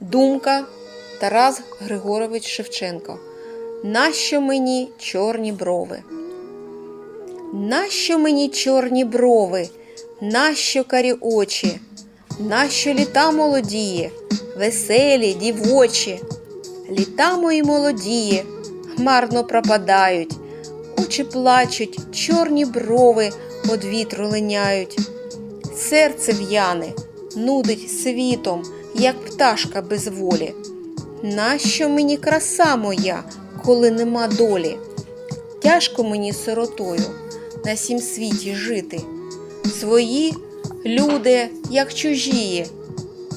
Думка Тарас Григорович Шевченко. Нащо мені чорні брови? Нащо мені чорні брови? Нащо карі очі? Нащо літа молодіє, веселі, дівочі? Літа мої молодіє, марно пропадають, очі плачуть, чорні брови од вітру линяють. Серце в'яне, нудить світом, як пташка без волі. Нащо мені краса моя, коли нема долі? Тяжко мені сиротою на сім світі жити. Свої люди, як чужії,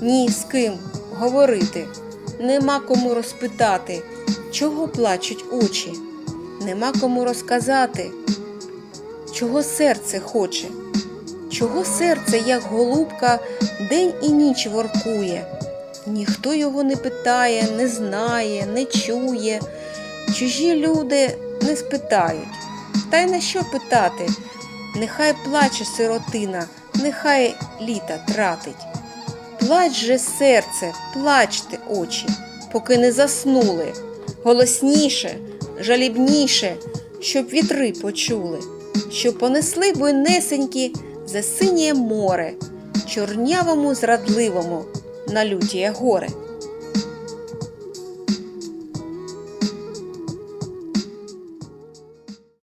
ні з ким говорити. Нема кому розпитати, чого плачуть очі, нема кому розказати, чого серце хоче, чого серце, як голубка, день і ніч воркує. Ніхто його не питає, не знає, не чує. Чужі люди не спитають. Та й на що питати? Нехай плаче сиротина, нехай літа тратить. Плач же серце, плачте очі, поки не заснули. Голосніше, жалібніше, щоб вітри почули, щоб понесли буйнесенькі за синє море, чорнявому зрадливому на лютіє горе.